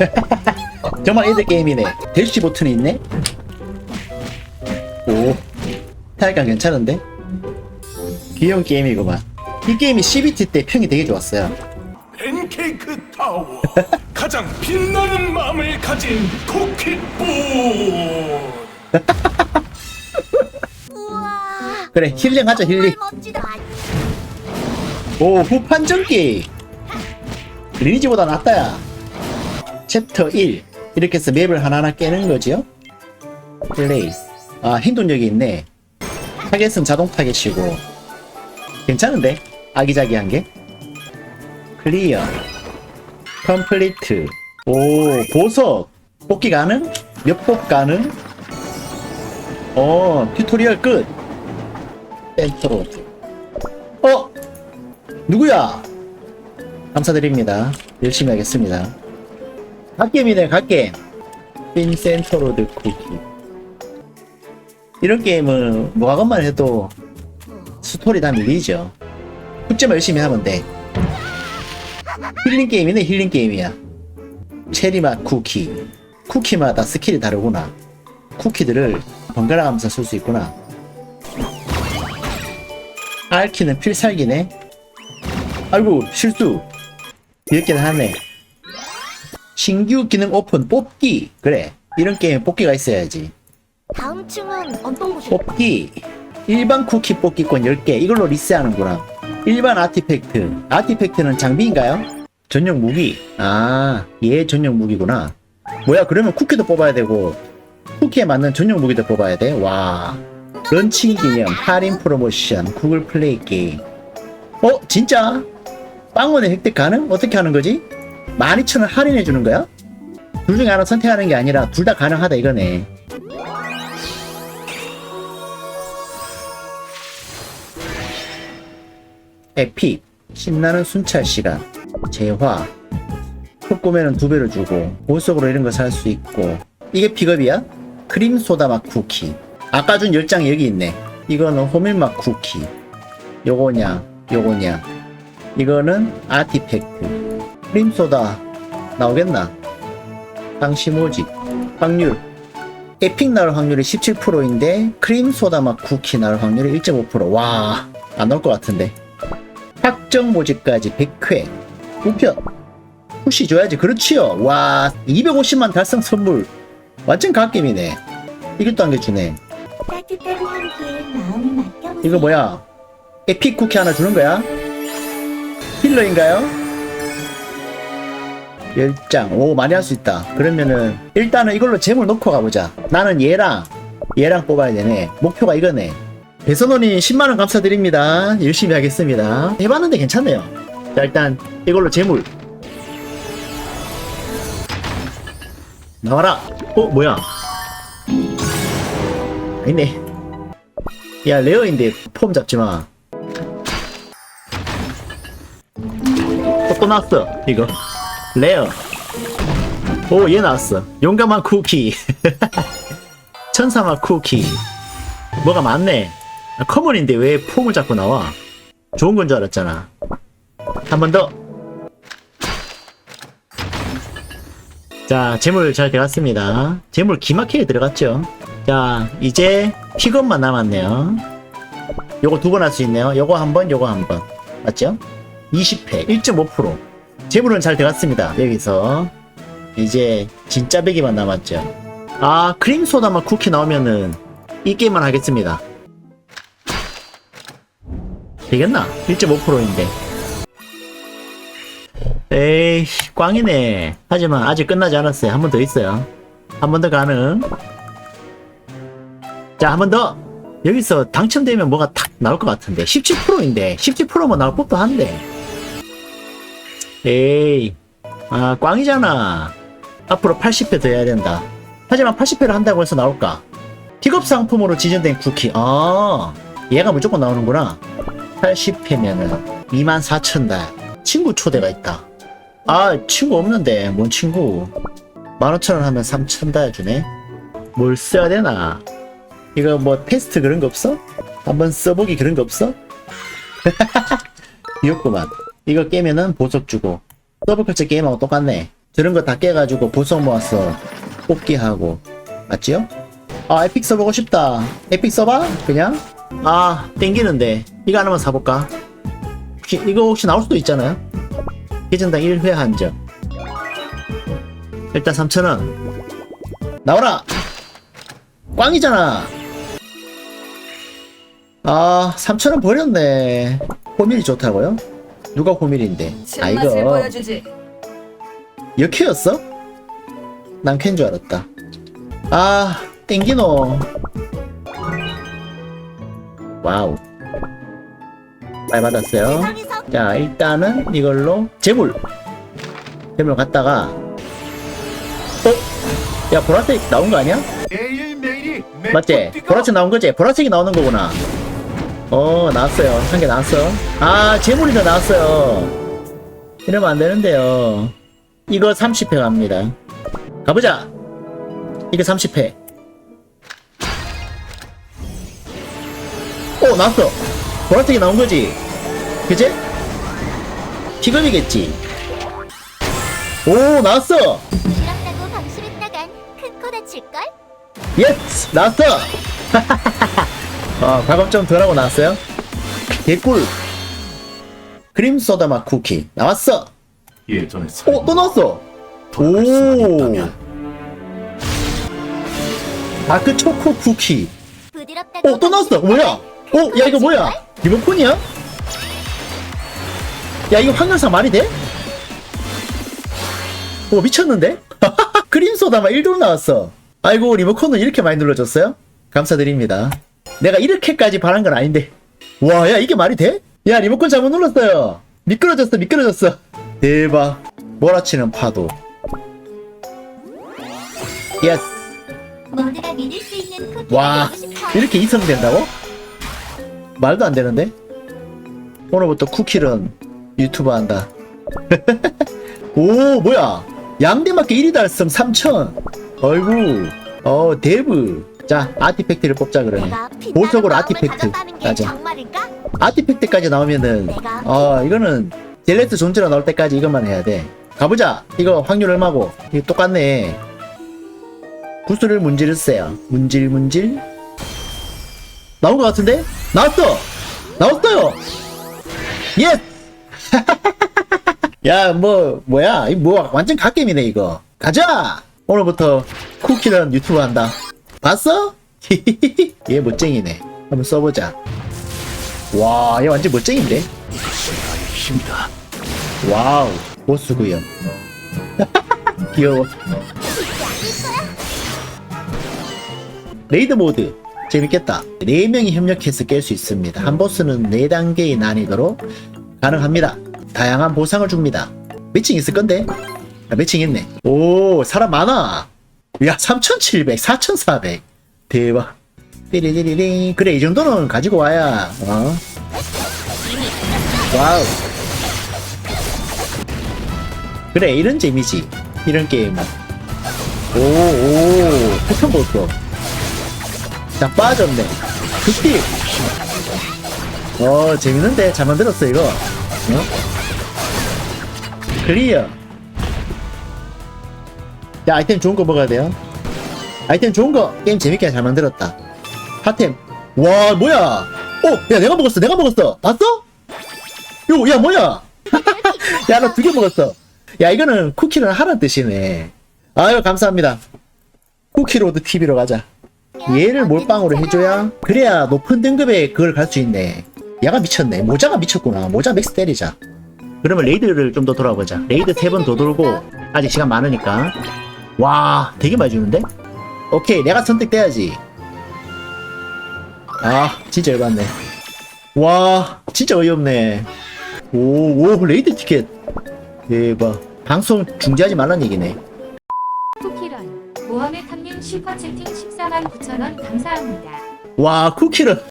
정말 애들 게임이네. 델시 버튼이 있네. 오, 타이가 괜찮은데? 귀여운 게임이구만. 이 게임이 CBT 때 평이 되게 좋았어요. 팬케이크 타워 가장 빛나는 마음을 가진 우와. 그래, 힐링하자, 힐링. 정말 멋지다. 오, 후판전 게임. 리니지보다 낫다야. 챕터 1. 이렇게 해서 맵을 하나하나 깨는 거지요? 플레이. 아, 행동력이 있네. 타겟은 자동 타겟이고. 괜찮은데? 아기자기한 게? 클리어. 컴플리트. 오, 보석. 뽑기 가능? 몇 뽑 가능? 어, 튜토리얼 끝. 센터로. 어? 누구야? 감사드립니다. 열심히 하겠습니다. 갓게임이네, 갓게임. 핀센터 로드 쿠키. 이런 게임은 뭐 하건만 해도 스토리 다 밀리죠. 숙제만 열심히 하면 돼. 힐링 게임이네, 힐링 게임이야. 체리맛 쿠키. 쿠키마다 스킬이 다르구나. 쿠키들을 번갈아 가면서 쓸 수 있구나. 알키는 필살기네. 아이고 실수. 이렇게는 하네. 신규 기능 오픈 뽑기. 그래. 이런 게임에 뽑기가 있어야지. 다음 층은 어떤 곳이? 뽑기. 일반 쿠키 뽑기권 10개. 이걸로 리스하는구나. 일반 아티팩트. 아티팩트는 장비인가요? 전용 무기. 아, 얘 전용 무기구나. 뭐야, 그러면 쿠키도 뽑아야 되고, 쿠키에 맞는 전용 무기도 뽑아야 돼? 와. 런칭 기념, 할인 프로모션, 구글 플레이 게임. 어, 진짜? 빵원의 획득 가능? 어떻게 하는 거지? 12,000원 할인해 주는 거야? 둘 중에 하나 선택하는 게 아니라 둘 다 가능하다 이거네. 에픽 신나는 순찰 시간 재화. 흑고매는 두 배를 주고 보석으로 이런 거 살 수 있고. 이게 픽업이야? 크림 소다 맛 쿠키. 아까 준 10장 여기 있네. 이거는 호밀 맛 쿠키. 요거냐 요거냐. 이거는 아티팩트 크림 소다 나오겠나? 당시 모집 확률. 에픽 나올 확률이 17%인데 크림 소다 맛 쿠키 나올 확률이 1.5%와 안 나올 것 같은데. 확정 모집까지 100회. 우편. 푸시 줘야지. 그렇지요. 와 250만 달성 선물. 완전 갓겜이네. 이것도 마음을 맡겨보세요. 이거 뭐야? 에픽 쿠키 하나 주는 거야? 힐러인가요? 10장 오 많이 할 수 있다. 그러면은 일단은 이걸로 재물 놓고 가보자. 나는 얘랑 얘랑 뽑아야 되네. 목표가 이거네. 배선원님 10만원 감사드립니다. 열심히 하겠습니다. 해봤는데 괜찮네요. 자 일단 이걸로 재물. 나와라. 어 뭐야? 아니네. 야 레어인데 폼 잡지 마. 또, 또 나왔어 이거 레어 오 얘 나왔어 용감한 쿠키 천사맛 쿠키 뭐가 많네 아, 커먼인데 왜 폼을 잡고 나와 좋은 건 줄 알았잖아 한 번 더 자, 재물 잘 들어갔습니다. 재물 기막히게 들어갔죠. 자, 이제 픽업만 남았네요. 요거 두 번 할 수 있네요. 요거 한 번, 요거 한 번. 맞죠? 20회, 1.5%. 재물은 잘 들어갔습니다. 여기서. 이제 진짜 배기만 남았죠. 아, 크림 소다맛 쿠키 나오면은 이 게임만 하겠습니다. 되겠나? 1.5%인데. 에이, 꽝이네. 하지만 아직 끝나지 않았어요. 한 번 더 있어요. 한 번 더 가능. 자, 한 번 더. 여기서 당첨되면 뭐가 탁 나올 것 같은데. 17%인데. 17%면 나올 법도 한데. 에이, 아, 꽝이잖아. 앞으로 80회 더 해야 된다. 하지만 80회를 한다고 해서 나올까? 픽업 상품으로 지정된 쿠키. 아, 얘가 무조건 나오는구나. 80회면은 24,000달. 친구 초대가 있다. 아, 친구 없는데, 뭔 친구. 15,000원 하면 3,000달 주네? 뭘 써야 되나? 이거 뭐 테스트 그런 거 없어? 한번 써보기 그런 거 없어? 귀엽구만. 이거 깨면은 보석 주고. 더블컬처 게임하고 똑같네. 저런 거 다 깨가지고 보석 모아서 뽑기 하고. 맞지요? 아 에픽 써보고 싶다. 에픽 써봐 그냥? 아 땡기는데. 이거 하나만 사볼까? 혹시 이거 혹시 나올 수도 있잖아요. 계정당 1회 한정 일단 3,000원. 나와라! 꽝이잖아! 아 3,000원 버렸네. 호밀이 좋다고요? 누가 호밀인데 아 이거 보여주지. 역해였어? 난 캔 줄 알았다. 아, 땡기노. 와우. 잘 받았어요. 자, 일단은 이걸로 재물. 재물 갖다가. 어? 야, 보라색 나온 거 아니야? 매일매일이 맞지? 보라색 나온 거지? 보라색이 나오는 거구나. 어, 나왔어요. 한 개 나왔어. 아, 재물이 더 나왔어요. 이러면 안 되는데요. 이거 30회 갑니다. 가보자! 이거 30회. 오, 나왔어! 보라색이 나온 거지? 그지? 피금이겠지? 오, 나왔어! 부드럽다고 방심했다간 큰코 다칠걸? 예스! 나왔어! 어, 과금 좀 덜하고 나왔어요. 개꿀! 크림 소다 맛 쿠키. 나왔어! 예전에 오, 또 나왔어! 오! 다크 초코 쿠키. 오, 또 나왔어! 뭐야? 오, 야, 이거 뭐야? 리모컨이야? 야, 이거 확률상 말이 돼? 오, 미쳤는데? 크림 소다 맛 1도 나왔어. 아이고, 리모컨은 이렇게 많이 눌러줬어요? 감사드립니다. 내가 이렇게까지 바란 건 아닌데. 와, 야, 이게 말이 돼? 야, 리모컨 잘못 눌렀어요. 미끄러졌어, 미끄러졌어. 대박. 몰아치는 파도. 예스. 모두가 믿을 수 있는 쿠키가 와. 이렇게 이성된다고? 말도 안 되는데? 오늘부터 쿠키는 유튜브 한다. 오, 뭐야? 양대맞게 1위 달성 3천. 어이구, 어, 데브. 자, 아티팩트를 뽑자 그러네. 보석으로 아티팩트. 정말일까? 아티팩트까지 나오면은, 어, 이거는 젤레스 존재가 나올 때까지 이것만 해야 돼. 가보자. 이거 확률 얼마고? 이거 똑같네. 구슬을 문지르세요. 문질, 문질. 나온 것 같은데? 나왔어! 나왔어요! 예! 야, 뭐, 뭐야. 이 뭐, 완전 갓겜이네, 이거. 가자! 오늘부터 쿠키는 유튜브 한다. 봤어? 얘 멋쟁이네. 한번 써보자. 와, 얘 완전 멋쟁인데? 힘이다. 와우, 보스구요. 귀여워. 레이드 모드 재밌겠다. 4명이 협력해서 깰 수 있습니다. 한 보스는 4단계의 난이도로 가능합니다. 다양한 보상을 줍니다. 매칭 있을 건데? 아, 매칭 있네. 오, 사람 많아. 야, 3,700, 4,400. 대박. 띠리리리리. 그래, 이 정도는 가지고 와야, 어? 와우. 그래 이런 재미지 이런 게임은 오 오 패턴 보소 자 빠졌네 극딜 어 재밌는데 잘 만들었어 이거 어? 클리어 야 아이템 좋은 거 먹어야 돼요. 아이템 좋은 거 게임 재밌게 잘 만들었다. 핫템. 와 뭐야? 어야 내가 먹었어 내가 먹었어. 봤어? 요야 뭐야? 야 나 두 개 먹었어. 야 이거는 쿠키를 하라는 뜻이네. 아유 감사합니다. 쿠키로드 TV로 가자. 얘를 몰빵으로 해줘야 그래야 높은 등급에 그걸 갈 수 있네. 얘가 미쳤네. 모자가 미쳤구나. 모자 맥스 때리자. 그러면 레이드를 좀 더 돌아보자. 레이드 세 번 더 돌고 아직 시간 많으니까 와 되게 많이 주는데? 오케이 내가 선택돼야지. 아 진짜 열받네. 와 진짜 어이없네. 오오 레이드 티켓. 대박. 방송 중지하지 말란 얘기네. 쿠키런 모험의 탐님 슈퍼채팅 14만 9천원 감사합니다. 와 쿠키를